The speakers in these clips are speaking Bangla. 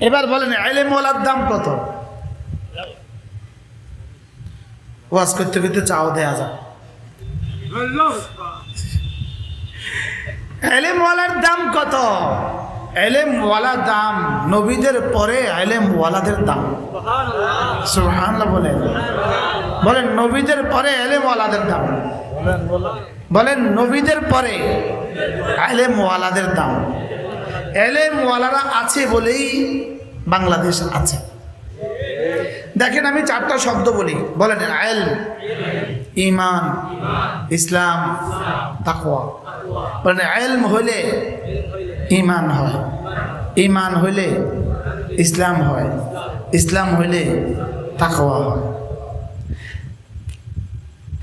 এবার বলেন আইলেম ওয়ালার দাম কত? ওয়াজ করতে করতে চাও দেয়া যায় এলেম ওয়ালার দাম কত? এলেম ওয়ালার দাম নবীদের পরে এলেম ওয়ালাদের দাম। সুবহানাল্লাহ বলেন। বলেন, নবীদের পরে এলেম ওয়ালাদের দাম। বলেন, নবীদের পরে এলেম ওয়ালাদের দাম। এলেম ওয়ালারা আছে বলেই বাংলাদেশ আছে। দেখেন আমি চারটা শব্দ বলি। বলেন আয়েল ইমান, ইসলাম, তাকওয়া। বলেন আয়েলম হইলে ইমান হয়, ইমান হইলে ইসলাম হয়, ইসলাম হইলে তাকওয়া হয়।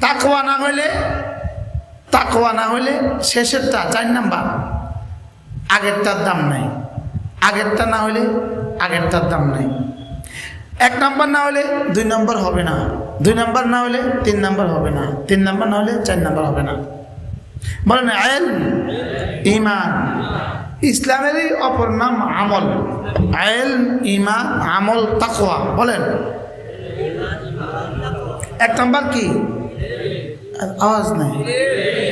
তাকওয়া না হইলে, তাকওয়া না হইলে শেষেরটা, চার নাম্বার। আগেরটার দাম নাই। আগেরটা না হলে আগেরটার দাম নাই। এক নাম্বার না হলে দুই নম্বর হবে না। দুই নাম্বার না হলে তিন নাম্বার হবে না। তিন নাম্বার না হলে চার নাম্বার হবে না। বলেন আয়েল ইমান। ইসলামেরই অপর নাম আমল। আয়েল ইমান, আমল, তাকওয়া। বলেন। এক নাম্বার কি? আওয়াজ নাই।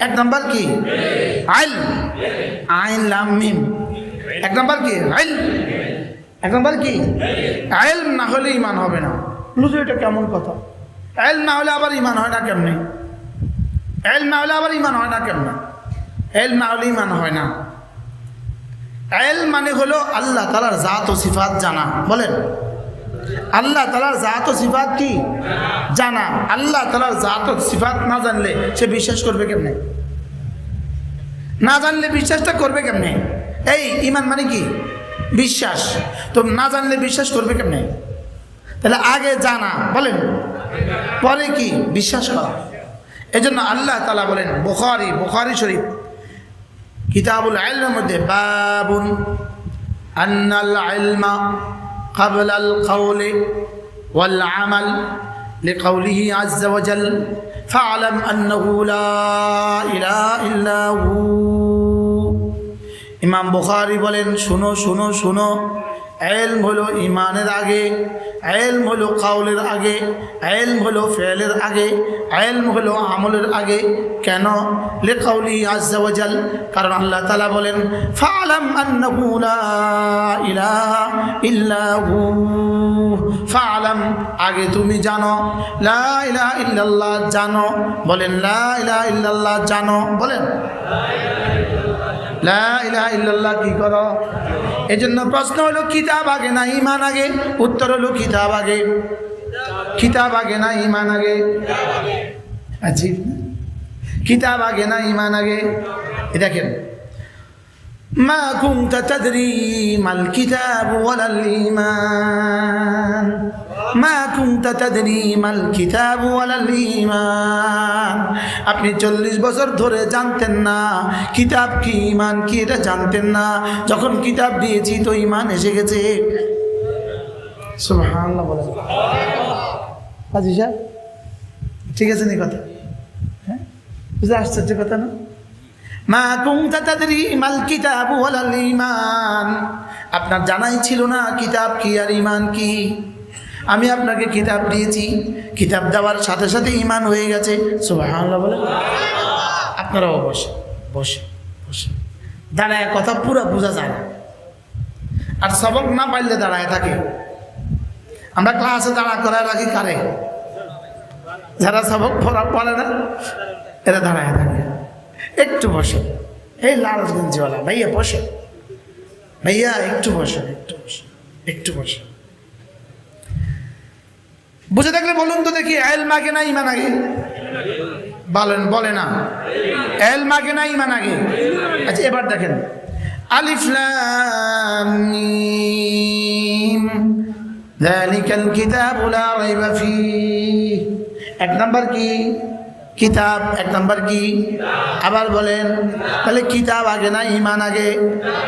এক নাম্বার কি? আইল। আইন লাম মিম। এক নাম্বার কি? আইল। এক নাম্বার কি? আইল না হলে ইমান হবে না। বুঝো এটা কেমন কথা? আইল না হলে আবার ইমান হয় না কেমনে? এল না হলে আবার ইমান হয় না কেমনে? এল না হলে ইমান হয় না। এল মানে হলো আল্লাহ তালার জাত ও সিফাত জানা। বলেন। আল্লাহ তালার জাত ও সিফাত কি? জানা। আল্লাহ তালার জাত ও সিফাত না জানলে সে বিশ্বাস করবে কেমনে? না জানলে বিশ্বাসটা করবে কেমনে? এই, ইমান মানে কি? বিশ্বাস। তো না জানলে বিশ্বাস করবে কেমনে? তাহলে আগে জানা, বলেন। পরে কি? বিশ্বাস করা। এই জন্য আল্লাহ তালা বলেন, বুখারি বুখারি শরীফ। কিতাবুল আইলের মধ্যে বাবুন, আন্নাল আইলমা কাবলাল খাউলে ওয়াল আমাল। لقوله عز وجل فاعلم أنه لا إله إلا هو ইমাম বুখারি বলেন শুনো শুনো শুনো এলম হলো ইমানের আগে এলম হলো কাউলের আগে এলম হলো ফেলের আগে এলম হলো আমলের আগে কেন লেখাউলি আজাল কারণ আল্লাহ তালা বলেন ফালাম আন্নাহু লা ইলাহা ইল্লাহু ফালাম আগে তুমি জানো। লা ইল্লাল্লাহ জানো। বলেন, লা ইল্লাল্লাহ জানো। বলেন। লা ইল্লাল্লাহ কি করো? এই জন্য প্রশ্ন হলো, কিতাব আগে না ইমান আগে? উত্তর হলো, কিতাব আগে। কিতাব আগে না ইমান আগে? আজীব? কিতাব আগে না ইমান আগে? দেখেন ما كنت تدري ما الكتاب ولا الإيمان ما كنت تدري ما الكتاب ولا الإيمان আপনি চল্লিশ বছর ধরে জানতেন না কিতাব কি ইমান কি এটা জানতেন না যখন কিতাব দিয়েছি তো ইমান এসে গেছে সুবহানাল্লাহ বলেন হাজি সাহেব ঠিক আছে নি কথা হ্যাঁ বুঝতে আশ্চর্য কথা না ঈমান। আপনার জানাই ছিল না কিতাব কি আর ইমান কি? আমি আপনাকে কিতাব দিয়েছি। কিতাব দেওয়ার সাথে সাথে ইমান হয়ে গেছে। আপনারাও বসে বসে বসে। দাঁড়ায় কথা পুরো বোঝা যায় আর সবক না পাইলে দাঁড়ায় থাকে। আমরা ক্লাসে দাঁড়া করায় রাখি কারে? যারা সবক পড়া পড়ে না, এরা দাঁড়ায় থাকে। একটু বসে এই লাল গঞ্জিওয়ালা ভাইয়া বসে ভাইয়া একটু বসে একটু বসে একটু বসে বুঝে থাকলে বলুন তো দেখি এল মাগে না ইমান আগে বলেন বলে না এল মাগে না ইমান আগে আচ্ছা এবার দেখেন আলিফ লাম মিম ذلك الكتاب لا ريب فيه এক নাম্বার কি কিতাব এক নাম্বার কি আবার বলেন তাহলে কিতাব আগে না ইমান আগে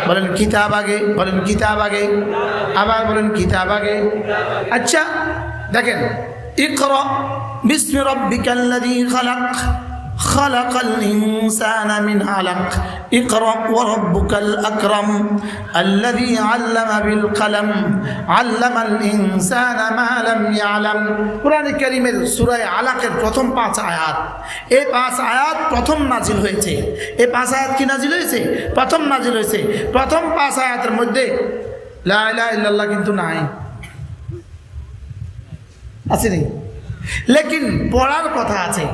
বলেন কিতাব আগে বলেন কিতাব আগে আবার বলেন কিতাব আগে আচ্ছা দেখেন ইকরা বিসমি রাব্বিকাল্লাযী খালাক خلق الإنسان من علق اقرأ وربك الأكرم الذي علم بالقلم علم الإنسان ما لم يعلم কোরআন কারীমের সূরা আলাকের প্রথম পাঁচ আয়াত এই পাঁচ আয়াত প্রথম নাজিল হয়েছে এই পাঁচ আয়াত কি নাজিল হয়েছে প্রথম নাজিল হয়েছে প্রথম পাঁচ আয়াতের মধ্যে লা ইলাহা ইল্লাল্লাহ কিন্তু নাই আছে নি লেকিন পড়ার কথা আছে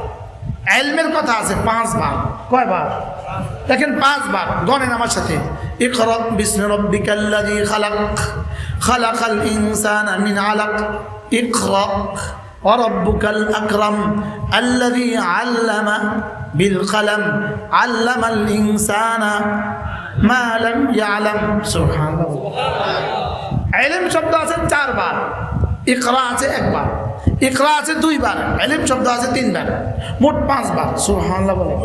এলমের কথা আছে পাঁচ বার কয় বার দেখেন পাঁচ বার গণেন আমার সাথে ইকরা বিসমি রাব্বিকাল্লাযী খালাক খালাকাল ইনসানা মিন আলাক ইকরা وربك الأكرم الذي علم بالقلم علم الإنسان ما لم يعلم سبحان الله এলেম শব্দ আছে চারবার ইকরা আছে একবার ইকরা আছে দুইবার, এলেম শব্দ আছে তিনবার, মোট পাঁচবার, সুবহানাল্লাহ বলে।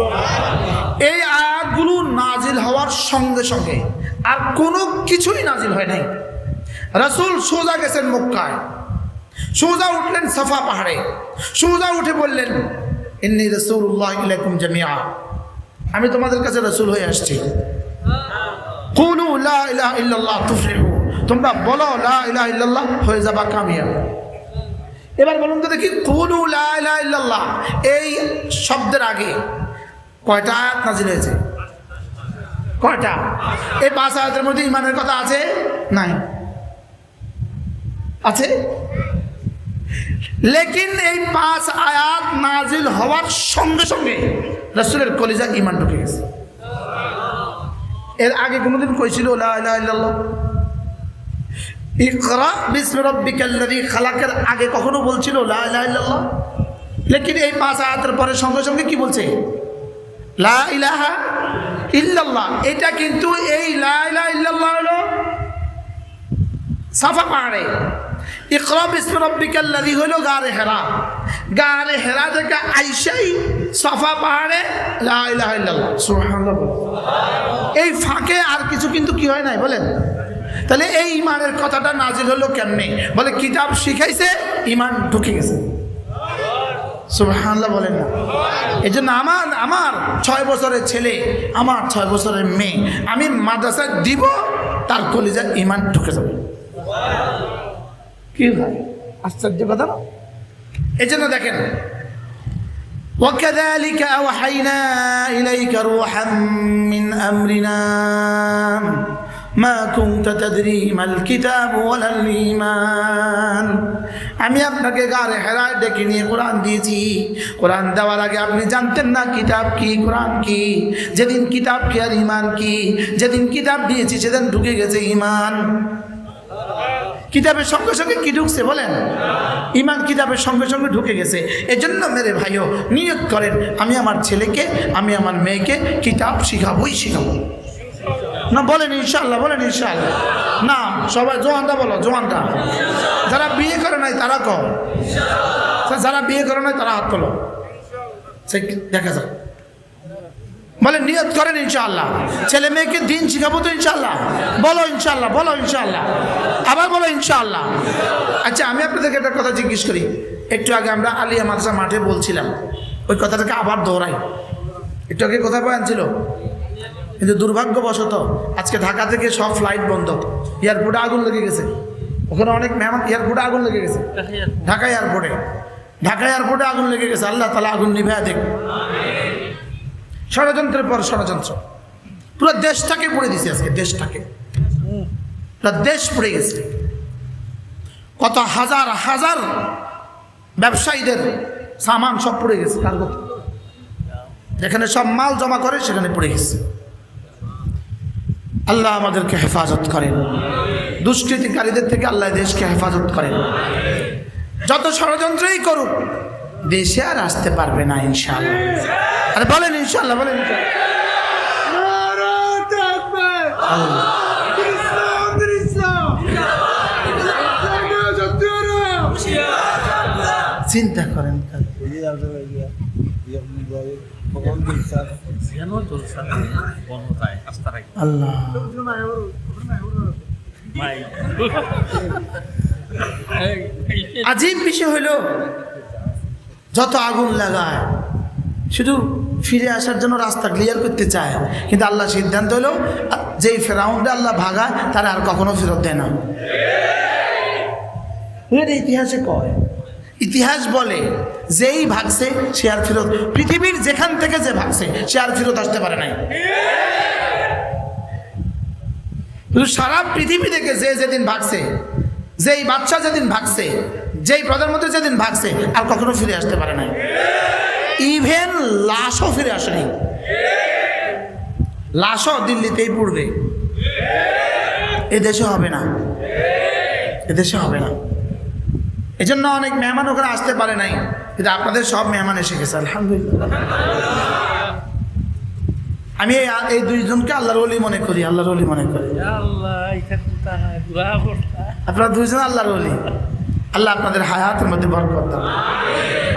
এই আয়াতগুলো নাজিল হওয়ার সঙ্গে সঙ্গে আর কোনো কিছুই নাজিল হয় নাই। রাসূল সোজা গেছেন মক্কায়। সোজা উঠলেন সাফা পাহাড়ে। সোজা উঠে বললেন, ইন্নি রাসূলুল্লাহ ইলাইকুম জামিআ। আমি তোমাদের কাছে রসুল হয়ে আসছি। কুলু লা ইলাহা ইল্লাল্লাহ তুফলিহু। তোমরা বলো, লা ইলাহা ইল্লাল্লাহ হয়ে যাবা কামিয়াব। এবার বলুন তো দেখি, কুলু লা ইলাহা ইল্লাল্লাহ। এই শব্দের আগে কয়টা আয়াত নাজিল হয়েছে? কয়টা? এই পাঁচ আয়াতের মধ্যে ইমানের কথা আছে? নাই। আছে? লেকিন এই পাঁচ আয়াত নাজিল হওয়ার সঙ্গে সঙ্গে রসুলের কলিজা ইমান ঢুকে গেছে। এর আগে কোনোদিন কইছিল লা ইলাহা ইল্লাল্লাহ? ইকরা বিসমি রাব্বিকাল্লাযী খালাকের আগে কখনো বলছিল লা ইলাহা লেকিন এই পাঁচ আয়াতের পরে সঙ্গে সঙ্গে কি বলছে? লা ইলাহা ইল্লাল্লাহ। এটা কিন্তু এই লা ইলাহা ইল্লাল্লাহ হলো সাফা পাহাড়ে। ইকরা বিসমি রাব্বিকাল্লাযী হলো গারে হেরা। গারে হেরা থেকে আইসাই সাফা পাহাড়ে লা ইলাহা ইল্লাল্লাহ। সুবহানাল্লাহ। এই ফাঁকে আর কিছু কিন্তু কি হয় নাই বলেন? তাহলে এই ইমানের কথাটা নাজিল হলো কেমনে বলে কিতাব শিখাইছে ইমান ঢুকে গেছে সুবহানাল্লাহ বলেন না এই জন্য আমার আমার ছয় বছরের ছেলে আমার ছয় বছরের মেয়ে আমি মাদ্রাসায় দিব তার কলিজা ইমান ঢুকে যাবে কি ভাই আশ্চর্য কথা না এই জন্য দেখেন وكذلك أوحينا إليك روحا من أمرنا আমি আপনাকে গাড়ে হেরায় ডেকে নিয়ে কোরআন দিয়েছি। কোরআন দেওয়ার আগে আপনি জানতেন না কিতাব কি, কোরআন কি? যেদিন কিতাব কি আর ইমান কি? যেদিন কিতাব দিয়েছি, সেদিন ঢুকে গেছে ইমান কিতাবের সঙ্গে সঙ্গে কি ঢুকছে বলেন? ইমান কিতাবের সঙ্গে সঙ্গে ঢুকে গেছে। এজন্য মেরে ভাইও নিয়োগ করেন, আমি আমার ছেলেকে, আমি আমার মেয়েকে কিতাব শিখাবই শিখাবো। না, বলেন ইনশাল্লাহ বলেন ইনশাল্লাহ না, সবাই জোয়ানটা বলো, জোয়ানটা। যারা বিয়ে করে নাই, তারা কম যারা বিয়ে করে নাই, তারা হাত তোলো। সে দেখা যাক। বলে নিয়ত করেন ইনশাআল্লাহ। ছেলে মেয়েকে দিন শিখাবো তো ইনশাল্লাহ বলো ইনশাআল্লাহ, বলো ইনশাল্লাহ আবার বলো ইনশাআল্লাহ। আচ্ছা আমি আপনাদেরকে একটা কথা জিজ্ঞেস করি। একটু আগে আমরা আলিয়া মাদ্রাসা মাঠে বলছিলাম। ওই কথাটাকে আবার দৌড়াই। একটু আগে কোথায় বয়ান ছিল। কিন্তু দুর্ভাগ্যবশত আজকে ঢাকা থেকে সব ফ্লাইট বন্ধ। এয়ারপোর্টে আগুন লেগে গেছে। ওখানে অনেক মেহমান, এয়ারপোর্টে আগুন লেগে গেছে। ঢাকা এয়ারপোর্টে। ঢাকা এয়ারপোর্টে আগুন লেগে গেছে। আল্লাহ তালা আগুন নিভে দেখ ষড়যন্ত্রের পর ষড়যন্ত্র। পুরো দেশটাকে পড়ে দিছে আজকে, দেশটাকে। দেশ পড়ে গেছে। কত হাজার হাজার ব্যবসায়ীদের সামান সব পড়ে গেছে। কার্গো যেখানে সব মাল জমা করে, সেখানে পড়ে গেছে। আল্লাহ আমাদেরকে হেফাজত করেন। দুষ্কৃতিকারীদের থেকে আল্লাহ দেশকে হেফাজত করেন। যত ষড়যন্ত্রই করুক, দেশে আর আসতে পারবে না, ইনশাআল্লাহ। আরে বলেন, ইনশাআল্লাহ, বলেন চিন্তা করেন আল্লাহ। আজীব বিষয় হইল যত আগুন লাগায়, শুধু ফিরে আসার জন্য রাস্তা ক্লিয়ার করতে চায়, কিন্তু আল্লাহ সিদ্ধান্ত হলো, যেই ফেরাউন্ডে আল্লাহ ভাগায়, তারা আর কখনো ফেরত দেয় না। এটা ইতিহাসে কয় ইতিহাস বলে, যেই ভাগছে সে আর ফেরত, পৃথিবীর যেখান থেকে যে ভাগছে, সে আর ফেরত আসতে পারে নাই। সারা পৃথিবী থেকে যে যেদিন ভাগছে, যেই বাচ্চা যেদিন ভাগছে, যেই প্রধানমন্ত্রী যেদিন ভাগছে, আর কখনো ফিরে আসতে পারে নাই। ইভেন লাশও ফিরে আসেনি। লাশও দিল্লিতেই পড়বে। এদেশে হবে না। এদেশে হবে না। এজন্য অনেক মেহমান ওখানে আসতে পারে নাই কিন্তু আপনাদের সব মেহমান এসে গেছে আলহামদুলিল্লাহ। আমি এই দুইজনকে আল্লাহর অলি মনে করি আল্লাহর ওলি মনে করি। আপনারা দুইজন আল্লাহর ওলি। আল্লাহ আপনাদের হায়াতের মধ্যে বরকত দাও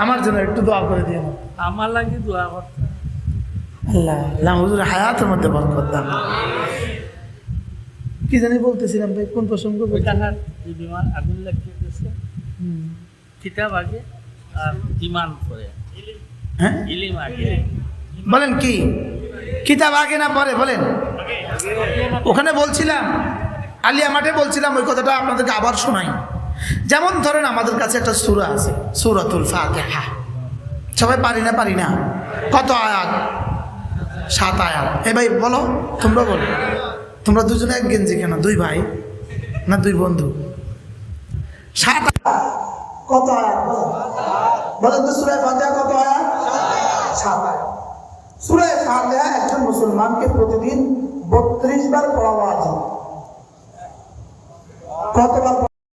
আমার জন্য একটু দোয়া করে দিয়ে আমার লাগে দোয়া করতা। আল্লাহ আল্লাহ হুজুর হায়াতের মধ্যে বরকত দাও কি জানি বলতেছিলাম ভাই কোন প্রসঙ্গ আগুন লাগিয়ে গেছে কিতাব আগে আর ইমান পরে। হ্যাঁ? ইলিম আগে। বলেন কি? কিতাব আগে না পরে? বলেন। ওখানে বলছিলাম আলিয়া মাঠে বলছিলাম ওই কথাটা আপনাদেরকে আবার শোনাই। যেমন ধরেন আমাদের কাছে একটা সুরা আছে সুরাতুল ফাতিহা। সবাই পারি না পারি না? কত আয়াত? সাত আয়াত। এ ভাই বলো তোমরা বলো। তোমরা দুজনে এক গেঞ্জি কেন? দুই ভাই না দুই বন্ধু? সাত আয়াত। কত আয়াত? বলেন তো সুরায় ফাতেহা কত আয়াত? সাত আয়াত। সুরায় ফাতেহা একজন মুসলমানকে প্রতিদিন বত্রিশ বার পড়া ওয়াজিব কতবার